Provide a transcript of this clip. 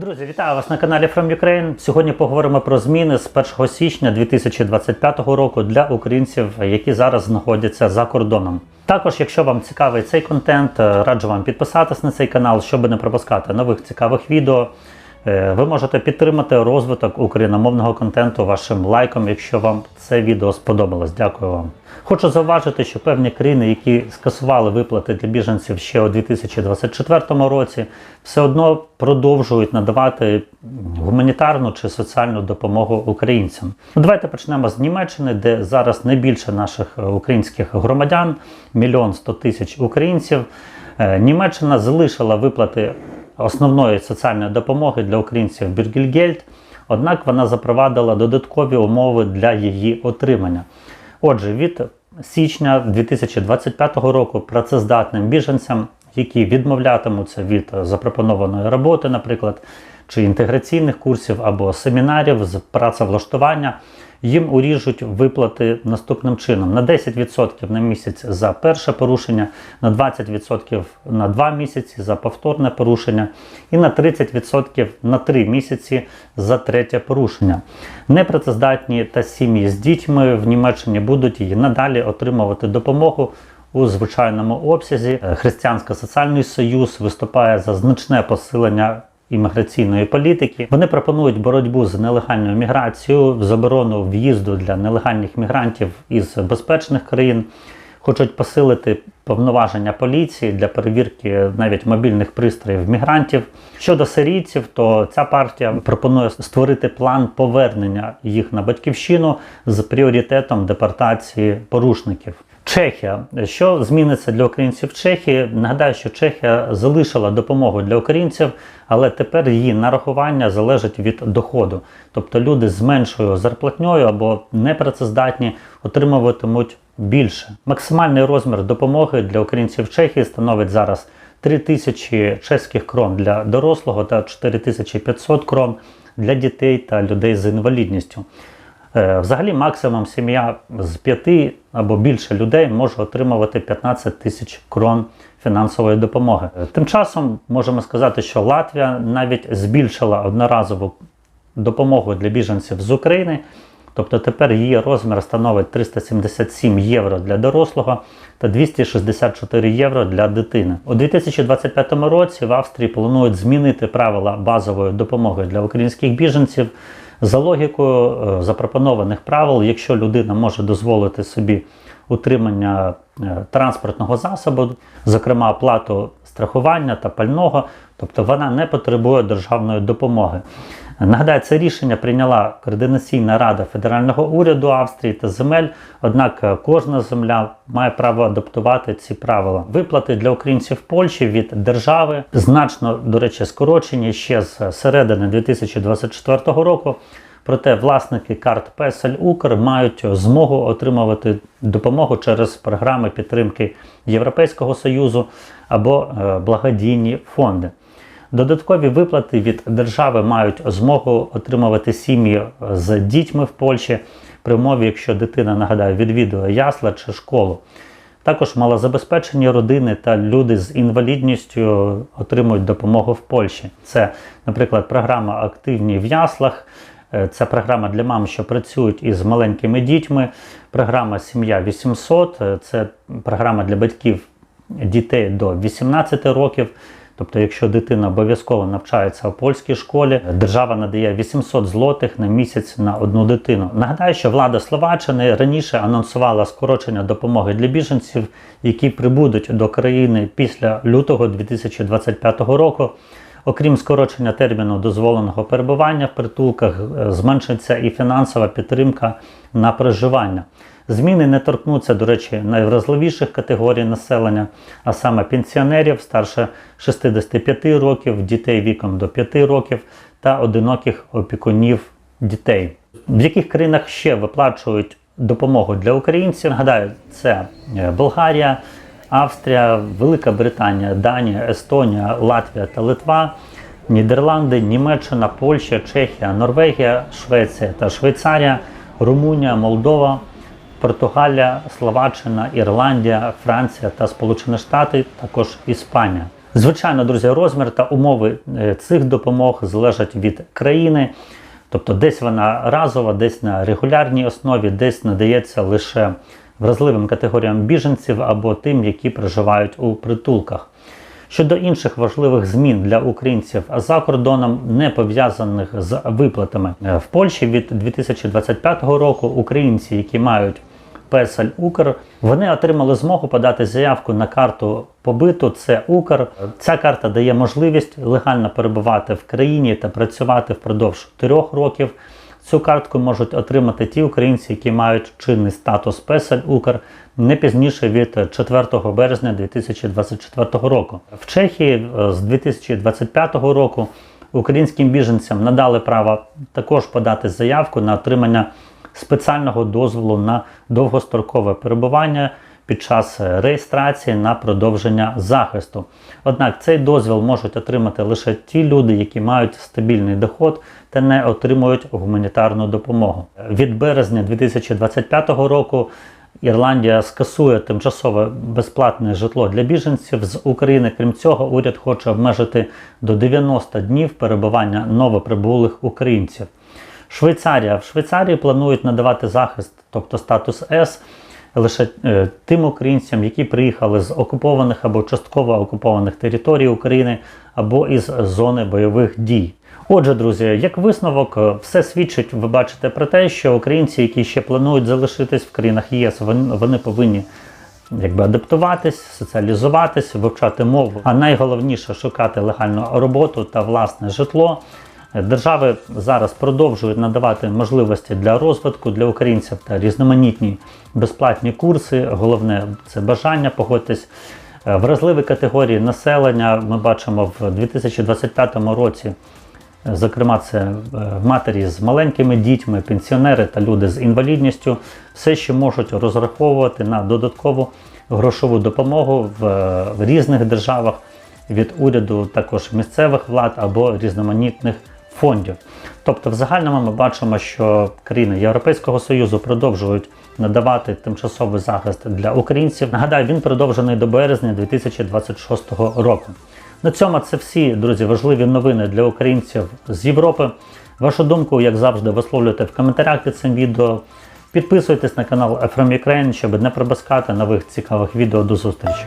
Друзі, вітаю вас на каналі From Ukraine. Сьогодні поговоримо про зміни з 1 січня 2025 року для українців, які зараз знаходяться за кордоном. Також, якщо вам цікавий цей контент, е, раджу вам підписатись на цей канал, щоб не пропускати нових цікавих відео. Е, Ви можете підтримати розвиток україномовного контенту вашим лайком, якщо вам це відео сподобалось. Дякую вам. Хочу зауважити, що певні країни, які скасували виплати для біженців ще у 2024 році, все одно продовжують надавати гуманітарну чи соціальну допомогу українцям. Ну, Давайте почнемо з Німеччини, де зараз найбільше наших е, українських громадян, мільйон сто тисяч українців. Е, Німеччина залишила виплати основної соціальної допомоги для українців Бюргельгельд, однак вона запровадила додаткові умови для її отримання. Отже, від січня 2025 року працездатним біженцям, які відмовлятимуться від запропонованої роботи, наприклад, чи інтеграційних курсів або семінарів з працевлаштування, їм уріжуть виплати наступним чином: на 10% на місяць за перше порушення, на 20% на 2 місяці за повторне порушення і на 30% на 3 місяці за третє порушення. Непрацездатні та сім'ї з дітьми в Німеччині будуть і надалі отримувати допомогу. У звичайному обсязі Християнсько соціальний союз виступає за значне посилення імміграційної політики. Вони пропонують боротьбу з нелегальною міграцією, заборону в'їзду для нелегальних мігрантів із безпечних країн. Хочуть посилити повноваження поліції для перевірки навіть мобільних пристроїв мігрантів. Щодо сирійців, то ця партія пропонує створити план повернення їх на батьківщину з пріоритетом депортації порушників. Чехія, що зміниться для українців Чехії? Нагадаю, що Чехія залишила допомогу для українців, але тепер її нарахування залежить від доходу. Тобто люди з меншою зарплатньою або непрацездатні отримуватимуть більше. Максимальний розмір допомоги для українців Чехії становить зараз 3 тисячі чеських крон для дорослого та 4500 крон для дітей та людей з інвалідністю. Е, Взагалі, максимум сім'я з п'яти або більше людей може отримувати 15 тисяч крон фінансової допомоги. Е, Тим часом можемо сказати, що Латвія навіть збільшила одноразову допомогу для біженців з України. Тобто тепер її розмір становить 377 євро для дорослого та 264 євро для дитини. У 2025 році в Австрії планують змінити правила базової допомоги для українських біженців. За логікою е, запропонованих правил, якщо людина може дозволити собі утримання е, транспортного засобу, зокрема оплату страхування та пального, тобто вона не потребує державної допомоги. Нагадаю, це рішення прийняла координаційна рада федерального уряду Австрії та земель. Однак е, кожна земля має право адаптувати ці правила. Виплати для українців Польщі від держави значно, до речі, скорочені ще з середини 2024 року. Проте власники карт Песель Укр мають змогу отримувати допомогу через програми підтримки Європейського Союзу або е, благодійні фонди. Додаткові виплати від держави мають змогу отримувати сім'ї з дітьми в Польщі при умові, якщо дитина нагадаю відвідує ясла чи школу. Також малозабезпечені родини та люди з інвалідністю отримують допомогу в Польщі. Це, наприклад, програма Активні в яслах. Е, Це програма для мам, що працюють із маленькими дітьми. Програма Сім'я 800 е, це програма для батьків дітей до 18 років. Тобто, якщо дитина обов'язково навчається в польській школі, держава надає 800 злотих на місяць на одну дитину. Нагадаю, що влада Словаччини раніше анонсувала скорочення допомоги для біженців, які прибудуть до країни після лютого 2025 року. Окрім скорочення терміну дозволеного перебування в притулках, е, зменшиться і фінансова підтримка на проживання. Зміни не торкнуться, до речі, найвразливіших категорій населення, а саме пенсіонерів старше 65 років, дітей віком до 5 років та одиноких опікунів дітей. В яких країнах ще виплачують допомогу для українців? Нагадаю, це е, Болгарія, Австрія, Велика Британія, Данія, Естонія, Латвія та Литва. Нідерланди, Німеччина, Польща, Чехія, Норвегія, Швеція та Швейцарія, Румунія, Молдова, Португалія, Словаччина, Ірландія, Франція та Сполучені Штати, також Іспанія. Звичайно, друзі, розмір та умови е, цих допомог залежать від країни. Тобто десь вона разова, десь на регулярній основі, десь надається лише вразливим категоріям біженців або тим, які проживають у притулках. Щодо інших важливих змін для українців за кордоном, не пов'язаних з виплатами Е, в Польщі від 2025 року, українці, які мають Песель Укр, вони отримали змогу подати заявку на карту побиту. Це Укр. Ця карта дає можливість легально перебувати в країні та працювати впродовж трьох років. Цю картку можуть отримати ті українці, які мають чинний статус Песель Укр не пізніше від 4 березня 2024 року. В Чехії е, з 2025 року українським біженцям надали право також подати заявку на отримання спеціального дозволу на довгострокове перебування під час реєстрації на продовження захисту. Однак цей дозвіл можуть отримати лише ті люди, які мають стабільний доход та не отримують гуманітарну допомогу. Від березня 2025 року Ірландія скасує тимчасове безплатне житло для біженців з України. Крім цього, уряд хоче обмежити до 90 днів перебування новоприбулих українців. Швейцарія. В Швейцарії планують надавати захист, тобто статус С, лише е, тим українцям, які приїхали з окупованих або частково окупованих територій України або із зони бойових дій. Отже, друзі, як висновок, е, все свідчить, ви бачите про те, що українці, які ще планують залишитись в країнах ЄС, вони, вони повинні якби адаптуватись, соціалізуватись, вивчати мову, а найголовніше шукати легальну роботу та власне житло. Держави зараз продовжують надавати можливості для розвитку для українців та різноманітні безплатні курси. Головне це бажання погодьтесь. Е, Вразливі категорії населення ми бачимо в 2025 році. Е, Зокрема, це е, матері з маленькими дітьми, пенсіонери та люди з інвалідністю, все ще можуть розраховувати на додаткову грошову допомогу в, в різних державах від уряду, також місцевих влад або різноманітних фондів. Тобто, в загальному ми бачимо, що країни Європейського Союзу продовжують надавати тимчасовий захист для українців. Нагадаю, він продовжений до березня 2026 року. На цьому це всі, друзі, важливі новини для українців з Європи. Вашу думку, як завжди, висловлюйте в коментарях під цим відео. Підписуйтесь на канал From Ukraine, щоб не пропускати нових цікавих відео. До зустрічі!